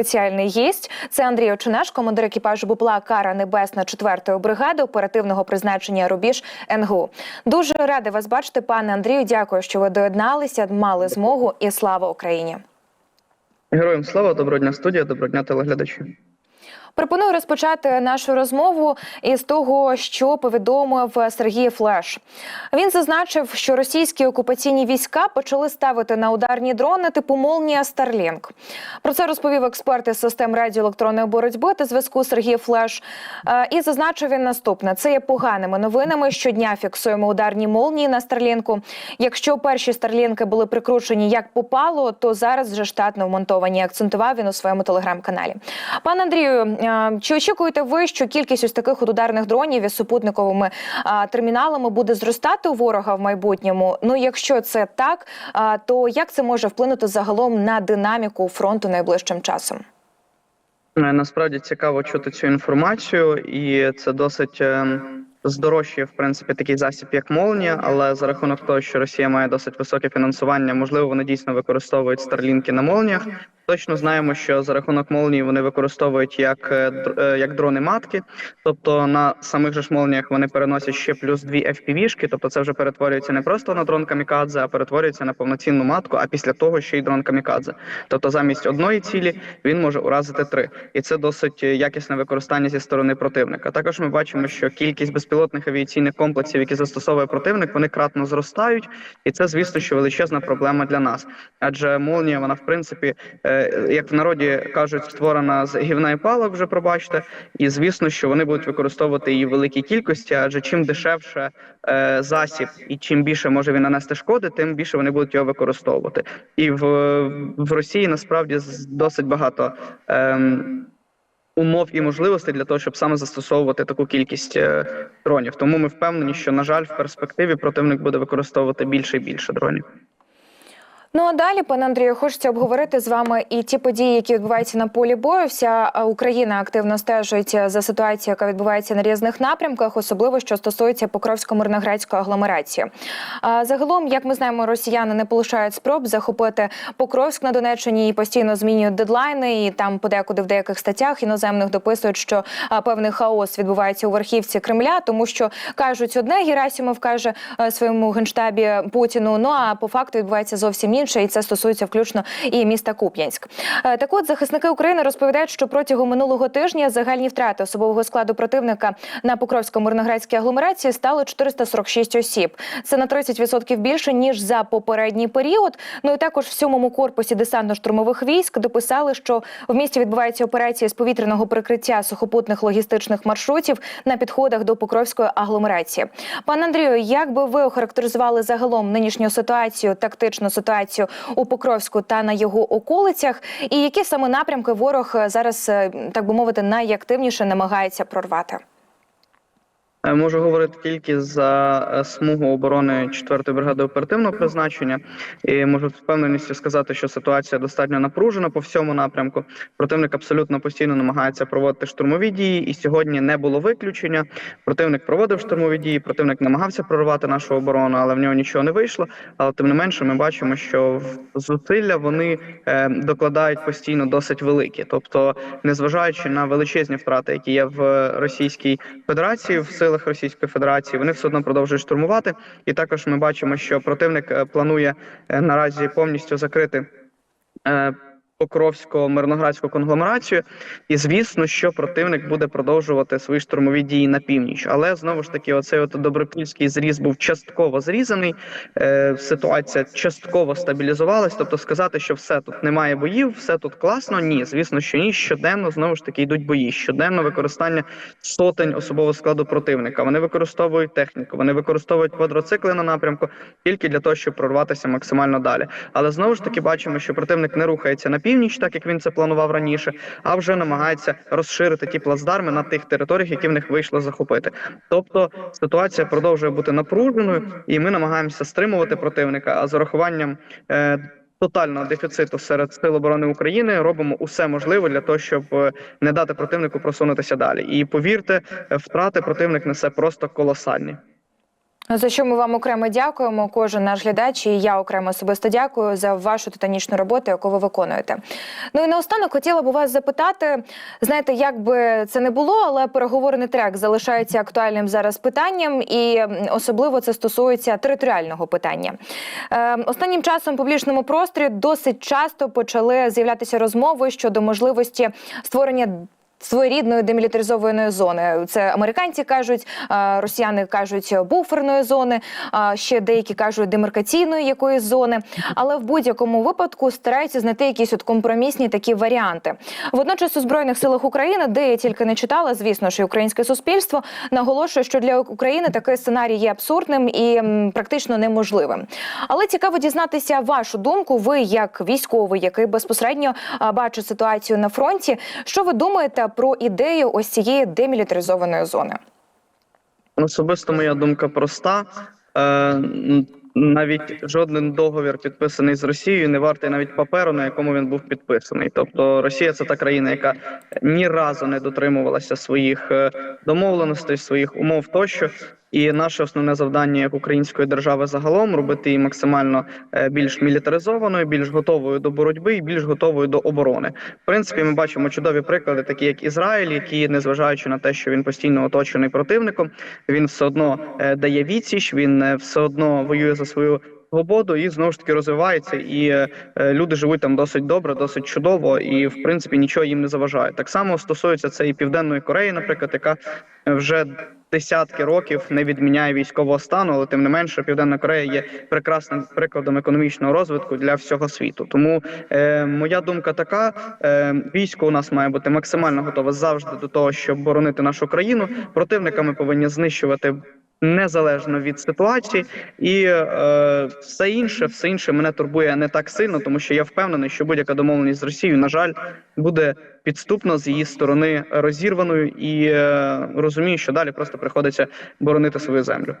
Спеціальний гість це Андрій Очинаш, командир екіпажу бупла Кара Небесна 4-ї бригади оперативного призначення Рубіж НГУ. Дуже рада вас бачити, пане Андрію. Дякую, що ви доєдналися, мали змогу і слава Україні. Героям слава, доброго дня студія, доброго дня телеглядачі. Пропоную розпочати нашу розмову із того, що повідомив Сергій Флеш. Він зазначив, що російські окупаційні війська почали ставити на ударні дрони типу Молнія Старлінг. Про це розповів експерт із систем радіоелектронної боротьби та зв'язку Сергій Флеш. Е, І зазначив він наступне: це є поганими новинами. Щодня фіксуємо ударні молнії на Старлінку. Якщо перші старлінки були прикручені як попало, то зараз вже штатно вмонтовані. Акцентував він у своєму телеграм-каналі. Пане Андрію, е, чи очікуєте ви, що кількість ось таких от ударних дронів із супутниковими терміналами буде зростати у ворога в майбутньому? Ну, якщо це так, то як це може вплинути загалом на динаміку фронту найближчим часом? Е, Насправді цікаво чути цю інформацію, і це досить здорожчує, в принципі, такий засіб, як молнія, але за рахунок того, що Росія має досить високе фінансування, можливо, вони дійсно використовують старлінки на молніях. Точно знаємо, що за рахунок молнії вони використовують як, е, е, як дрони матки, тобто на самих же ж молніях вони переносять ще плюс дві FPV-шки, тобто це вже перетворюється не просто на дрон камікадзе, а перетворюється на повноцінну матку, а після того ще й дрон камікадзе. Тобто замість одної цілі він може уразити три, і це досить якісне використання зі сторони противника. Також ми бачимо, що кількість безпілотних авіаційних комплексів, які застосовує противник, вони кратно зростають, і це звісно, що величезна проблема для нас. Адже молнія, вона в принципі, е, як в народі кажуть, створена з гівна і палок, вже пробачте, і звісно, що вони будуть використовувати її в великій кількості, адже чим дешевше е, засіб і чим більше може він нанести шкоди, тим більше вони будуть його використовувати. І в, в Росії насправді досить багато. Ем, Умов і можливостей для того, щоб саме застосовувати таку кількість е, дронів. Тому ми впевнені, що на жаль, в перспективі противник буде використовувати більше і більше дронів. Ну а далі, пане Андрію, хочеться обговорити з вами і ті події, які відбуваються на полі бою. Вся е, Україна активно стежить за ситуацією, яка відбувається на різних напрямках, особливо що стосується Покровсько-Мирноградської агломерації. А Загалом, як ми знаємо, росіяни не полишають спроб захопити Покровськ на Донеччині і постійно змінюють дедлайни. І там подекуди в деяких статтях іноземних дописують, що певний хаос відбувається у верхівці Кремля, тому що кажуть одне, Герасимов каже е, своєму генштабі Путіну. Ну а по факту відбувається зовсім інше, і це стосується включно і міста Куп'янськ. Е, Так от захисники України розповідають, що протягом минулого тижня загальні втрати особового складу противника на Покровсько-Мирноградській агломерації стали 446 осіб. Це на 30% більше ніж за попередній період. Ну і також в сьомому корпусі десантно-штурмових військ дописали, що в місті відбуваються операції з повітряного прикриття сухопутних логістичних маршрутів на підходах до Покровської агломерації. Пане Андрію, як би ви охарактеризували загалом нинішню ситуацію, тактичну ситуацію у Покровську та на його околицях, і які саме напрямки ворог е, зараз, е, так би мовити, найактивніше намагається прорвати? Е, Можу говорити тільки за е, смугу оборони 4-ї бригади оперативного призначення, і можу з впевненістю сказати, що ситуація достатньо напружена по всьому напрямку. Противник абсолютно постійно намагається проводити штурмові дії, і сьогодні не було виключення. Противник проводив штурмові дії, противник намагався прорвати нашу оборону, але в нього нічого не вийшло. Але тим не менше, ми бачимо, що зусилля вони е, докладають постійно досить великі. Тобто, незважаючи на величезні втрати, які є в Російській Федерації, в силах Російської Федерації, вони все одно продовжують штурмувати. І також ми бачимо, що противник е, планує е, наразі повністю закрити. Е, Покровсько-мирноградську конгломерацію, і звісно, що противник буде продовжувати свої штурмові дії на північ. Але знову ж таки, оцей от добропільський зріз був частково зрізаний. Е, ситуація частково стабілізувалась. Тобто, сказати, що все тут немає боїв, все тут класно. Ні, звісно, що ні. Щоденно знову ж таки йдуть бої. Щоденно використання сотень особового складу противника. Вони використовують техніку, вони використовують квадроцикли на напрямку тільки для того, щоб прорватися максимально далі. Але знову ж таки бачимо, що противник не рухається на північ, так як він це планував раніше, а вже намагається розширити ті плацдарми на тих територіях, які в них вийшло захопити. Тобто ситуація продовжує бути напруженою, і ми намагаємося стримувати противника. А з урахуванням е, тотального дефіциту серед сил оборони України робимо усе можливе для того, щоб е, не дати противнику просунутися далі. І повірте, втрати противник несе просто колосальні. За що ми вам окремо дякуємо, кожен наш глядач, і я окремо особисто дякую за вашу титанічну роботу, яку ви виконуєте. Ну і наостанок хотіла б вас запитати: знаєте, як би це не було, але переговорний трек залишається актуальним зараз питанням, і особливо це стосується територіального питання. Е, останнім часом в публічному просторі досить часто почали з'являтися розмови щодо можливості створення своєрідної демілітаризованої зони. Це американці кажуть, росіяни кажуть буферної зони, ще деякі кажуть демаркаційної якоїсь зони. Але в будь-якому випадку стараються знайти якісь от компромісні такі варіанти. Водночас у збройних силах України, де я тільки не читала, звісно і українське суспільство наголошує, що для України такий сценарій є абсурдним і практично неможливим. Але цікаво дізнатися вашу думку. Ви як військовий, який безпосередньо бачить ситуацію на фронті. Що ви думаєте про ідею ось цієї демілітаризованої зони? Особисто моя думка проста. Е, навіть жоден договір, підписаний з Росією, не вартий навіть паперу, на якому він був підписаний. Тобто Росія це та країна, яка ні разу не дотримувалася своїх е, домовленостей, своїх умов тощо. І наше основне завдання як української держави загалом робити її максимально е, більш мілітаризованою, більш готовою до боротьби і більш готовою до оборони. В принципі, ми бачимо чудові приклади, такі як Ізраїль, який, незважаючи на те, що він постійно оточений противником, він все одно е, дає відсіч, він е, все одно воює за свою свободу і знову ж таки розвивається. І е, люди живуть там досить добре, досить чудово, і в принципі нічого їм не заважає. Так само стосується це і південної Кореї, наприклад, яка вже десятки років не відміняє військового стану, але тим не менше, Південна Корея є прекрасним прикладом економічного розвитку для всього світу. Тому е, моя думка така: е, військо у нас має бути максимально готове завжди до того, щоб боронити нашу країну. Противника ми повинні знищувати. Незалежно від ситуації, і е, все інше, все інше мене турбує не так сильно, тому що я впевнений, що будь-яка домовленість з Росією, на жаль, буде підступно з її сторони розірваною, і е, розумію, що далі просто приходиться боронити свою землю.